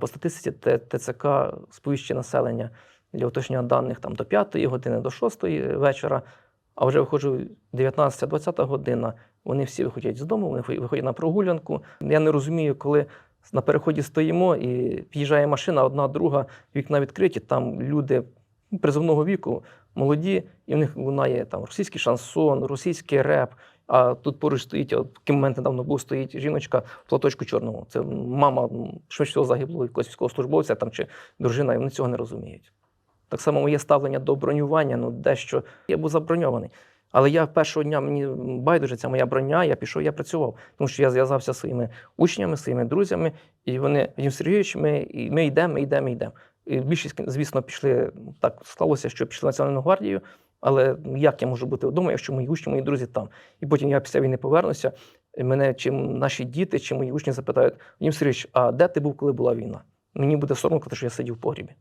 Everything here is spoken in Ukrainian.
По статистиці ТЦК сповіщує населення для уточнення даних там, до 5 години, до 6 вечора, а вже виходжу 19-20 година. Вони всі виходять з дому, вони виходять на прогулянку. Я не розумію, коли на переході стоїмо і під'їжджає машина, одна, друга, вікна відкриті, там люди призовного віку, молоді, і в них лунає там російський шансон, російський реп. А тут поруч стоїть, от в момент недавно був стоїть жіночка в платочку чорному. Це мама швидше загиблого якогось військовослужбовця там чи дружина, і вони цього не розуміють. Так само моє ставлення до бронювання, ну дещо я був заброньований. Але я першого дня мені байдуже ця моя броня, я пішов, я працював. Тому що я зв'язався зі своїми учнями, своїми друзями, і вони Вадим Сергійович, ми, ми йдемо, ми йдемо, ми йдемо. І більшість, звісно, пішли так склалося, що пішли Національну гвардію. Але як я можу бути вдома, якщо мої учні, мої друзі там? І потім я після війни повернуся. і Мене чи наші діти, чи мої учні запитають: Вадим Сергійович, а де ти був, коли була війна? Мені буде соромно, що я сидів в погрібі.